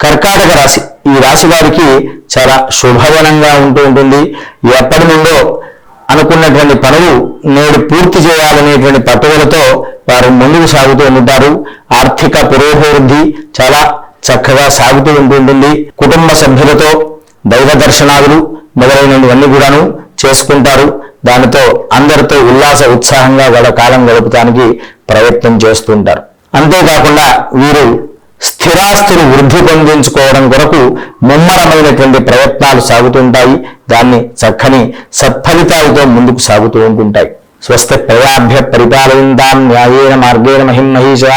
కర్కాటక రాశి. ఈ రాశి వారికి చాలా శుభవనంగా ఉంటూ ఉంటుంది. ఎప్పటి నుండో అనుకున్నటువంటి పనులు నేడు పూర్తి చేయాలనేటువంటి పట్టుదలతో వారు ముందుకు సాగుతూ ఉంటారు. ఆర్థిక పురోభివృద్ధి చాలా చక్కగా సాగుతూ ఉంటుంటుంది కుటుంబ సభ్యులతో దైవ దర్శనాలు మొదలైనవన్నీ కూడాను చేసుకుంటారు. దానితో అందరితో ఉల్లాస ఉత్సాహంగా వాళ్ళ కాలం గడపటానికి ప్రయత్నం చేస్తుంటారు. అంతేకాకుండా వీరు స్థిరాస్తులు వృద్ధి పొందించుకోవడం కొరకు ముమ్మరమైనటువంటి ప్రయత్నాలు సాగుతుంటాయి. దాన్ని చక్కని సత్ఫలితాలతో ముందుకు సాగుతూ ఉంటుంటాయి. స్వస్థ ప్రయాభ్య పరిపాలయంతాం న్యాయేన మార్గేణ మహిం మహిషా